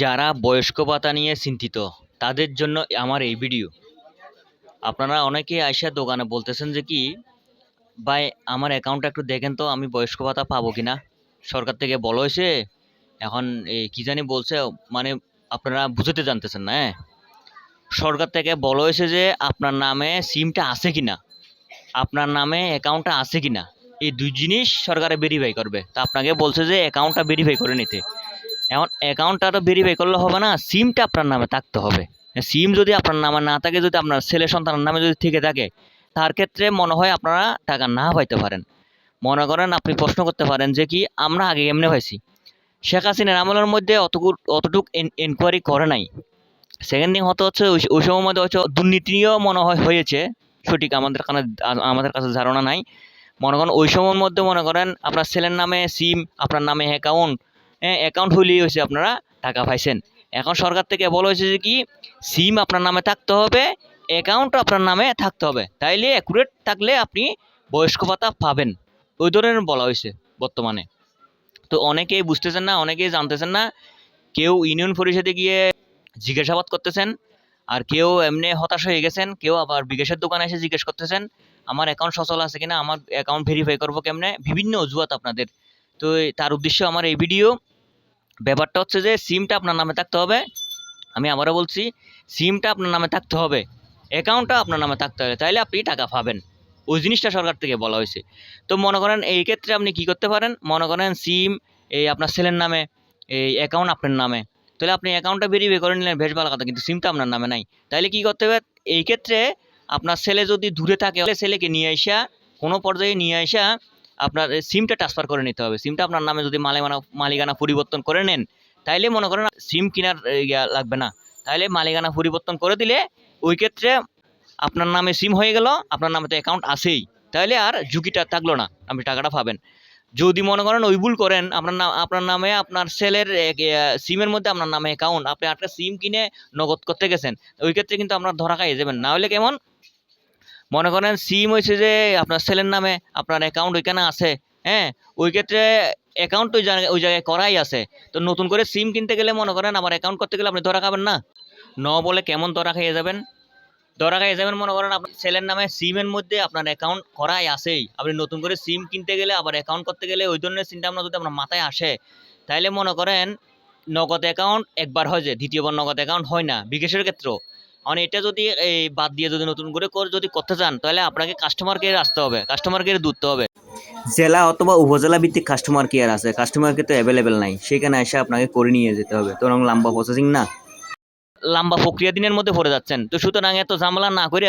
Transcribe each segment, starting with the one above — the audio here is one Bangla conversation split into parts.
যারা বয়স্ক ভাতা নিয়ে চিন্তিত, তাদের জন্য আমার এই ভিডিও। আপনারা অনেকেই আইসা দোকানে বলতেছেন যে কি, ভাই, আমার অ্যাকাউন্টটা একটু দেখেন তো, আমি বয়স্ক ভাতা পাবো কিনা? সরকার থেকে বলা হয়েছে, এখন এই কী জানি বলছে মানে আপনারা বুঝতে জানতেছেন না হ্যাঁ? সরকার থেকে বলা হয়েছে যে আপনার নামে সিমটা আছে কি না আপনার নামে অ্যাকাউন্টটা আছে কি না এই দুই জিনিস সরকারে ভেরিফাই করবে। তা আপনাকে বলছে যে অ্যাকাউন্টটা ভেরিফাই করে নিতে। এখন অ্যাকাউন্টটা তো ভেরিফাই করলে হবে না সিমটা আপনার নামে থাকতে হবে। সিম যদি আপনার নামে না থাকে, যদি আপনার ছেলে সন্তানের নামে যদি থেকে থাকে, তার ক্ষেত্রে মনে হয় আপনারা টাকা না পাইতে পারেন। মনে করেন আপনি প্রশ্ন করতে পারেন যে কি, আমরা আগে এমনি হয়েছি শেখ হাসিনার আমলের মধ্যে অতটুকু অতটুকু এনকোয়ারি করে নাই। সেকেন্ড থিং হতে হচ্ছে, ওই সময় মধ্যে হচ্ছে দুর্নীতিও মনে হয় হয়েছে। সঠিক আমাদের কানে, আমাদের কাছে ধারণা নাই। মনে করেন ওই সময়ের মধ্যে মনে করেন আপনার ছেলের নামে সিম আপনার নামে অ্যাকাউন্ট অ্যাকাউন্ট হইলেই হয়েছে আপনারা টাকা পাইছেন। এখন সরকার থেকে বলা হয়েছে যে কি সিম আপনার নামে থাকতে হবে অ্যাকাউন্টও আপনার নামে থাকতে হবে। তাইলে অ্যাকুরেট থাকলে আপনি বয়স্ক ভাতা পাবেন। ওই ধরনের বলা হয়েছে বর্তমানে। তো অনেকেই বুঝতেছেন না, অনেকেই জানতেছেন না, কেউ ইউনিয়ন পরিষদে গিয়ে জিজ্ঞাসাবাদ করতেছেন, আর কেউ এমনি হতাশ হয়ে গেছেন, কেউ আবার বিকাশের দোকানে এসে জিজ্ঞেস করতেছেন, আমার অ্যাকাউন্ট সচল আছে কিনা? আমার অ্যাকাউন্ট ভেরিফাই করব কেমনে? বিভিন্ন অজুহাত আপনাদের তো তার উদ্দেশ্য আমার এই ভিডিও ব্যাপারটা হচ্ছে যে সিমটা আপনার নামে থাকতে হবে। আমি আবারও বলছি সিমটা আপনার নামে থাকতে হবে। অ্যাকাউন্টটা আপনার নামে থাকতে হবে। তাইলে আপনি টাকা পাবেন। ওই জিনিসটা সরকার থেকে বলা হয়েছে। তো মনে করেন, এই ক্ষেত্রে আপনি কি করতে পারেন? মনে করেন সিম এই আপনার ছেলের নামে, এই অ্যাকাউন্ট আপনার নামে। তাহলে আপনি অ্যাকাউন্টটা ভেরিফাই করে নিলেন, বেশ ভালো কথা, কিন্তু সিমটা আপনার নামে নাই। তাইলে কি করতে হবে? এই ক্ষেত্রে আপনার ছেলে যদি দূরে থাকে, তাহলে ছেলেকে নিয়ে আসা কোনো পর্যায়ে নিয়ে আসা আপনার সিমটা ট্রান্সফার করে নিতে হবে। সিমটা আপনার নামে যদি মালিকানা মালিকানা পরিবর্তন করে নেন, তাইলে মনে করেন সিম কেনার লাগবে না। তাইলে মালিকানা পরিবর্তন করে দিলে ওই ক্ষেত্রে আপনার নামে সিম হয়ে গেল, আপনার নামে তো অ্যাকাউন্ট আছেই। তাইলে আর ঝুঁকিটা থাকল না, আপনি টাকাটা পাবেন। যদি মনে করেন ওই ভুল করেন, আপনার নাম আপনার নামে আপনার সেলের সিমের মধ্যে আপনার নামে অ্যাকাউন্ট আপনি একটা সিম কিনে নগদ করতে গেছেন, ওই ক্ষেত্রে কিন্তু আপনার ধরা খাইয়ে যাবেন। না হলে কেমন? মনে করেন সিম হয়েছে যে আপনার সেলের নামে আপনার অ্যাকাউন্ট ওইখানে আছে হ্যাঁ? ওই ক্ষেত্রে অ্যাকাউন্ট ওই জায়গায় ওই জায়গায় করাই আছে। তো নতুন করে সিম কিনতে গেলে মনে করেন আমার অ্যাকাউন্ট করতে গেলে আপনি ধরা খাবেন না। ন বলে কেমন ধরা খাইয়ে যাবেন? ধরা খাইয়ে যাবেন মনে করেন আপনার ছেলের নামে সিমের মধ্যে আপনার অ্যাকাউন্ট করাই আছেই। আপনি নতুন করে সিম কিনতে গেলে, আবার অ্যাকাউন্ট করতে গেলে ওই ধরনের চিন্তা ভাবনা যদি আপনার মাথায় আসে, তাইলে মনে করেন নগদ অ্যাকাউন্ট একবার হয় যে দ্বিতীয়বার নগদ অ্যাকাউন্ট হয় না, বিকাশের ক্ষেত্রেও। মানে এটা যদি এই বাদ দিয়ে যদি নতুন করে করে যদি করতে চান তাহলে আপনাকে কাস্টমার কেয়ার আসতে হবে। কাস্টমার কেয়ার ধরতে হবে। জেলা অথবা উপজেলা ভিত্তিক কাস্টমার কেয়ার আছে। কাস্টমার কেয়ার তো অ্যাভেলেবেল নাই। সেখানে এসে আপনাকে করে নিয়ে যেতে হবে। তো লম্বা প্রসেসিং না? লম্বা প্রক্রিয়া দিনের মধ্যে পড়ে যাচ্ছেন। তো সুতরাং এত ঝামেলা না করে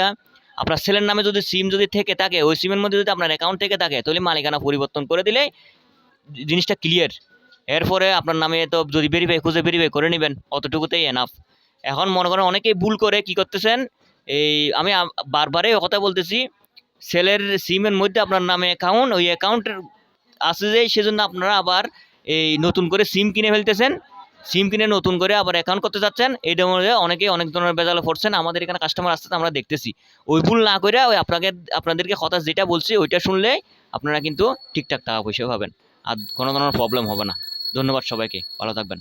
আপনার ছেলের নামে যদি সিম যদি থেকে থাকে ওই সিমের মধ্যে যদি আপনার অ্যাকাউন্ট থেকে থাকে তাহলে মালিকানা পরিবর্তন করে দিলে জিনিসটা ক্লিয়ার এরপরে আপনার নামে তো যদি ভেরিফাই খুঁজে ভেরিফাই করে নেবেন অতটুকুতেই এনাফ এখন মনে করেন অনেকেই ভুল করে কি করতেছেন? এই আমি বারবারই কথা বলতেছি, সেলের সিমের মধ্যে আপনার নামে অ্যাকাউন্ট ওই অ্যাকাউন্টের আছে যে, সেজন্য আপনারা আবার এই নতুন করে সিম কিনে ফেলতেছেন। সিম কিনে নতুন করে আবার অ্যাকাউন্ট করতে যাচ্ছেন। এইটার মধ্যে অনেকেই অনেক ধরনের বেজালে পড়ছেন। আমাদের এখানে কাস্টমার আসতে আমরা দেখতেছি। ওই ভুল না করে ওই আপনাকে, আপনাদেরকে কথা যেটা বলছি, ওইটা শুনলে আপনারা কিন্তু ঠিকঠাক টাকা পয়সা পাবেন। আর কোনো ধরনের প্রবলেম হবে না। ধন্যবাদ সবাইকে। ভালো থাকবেন।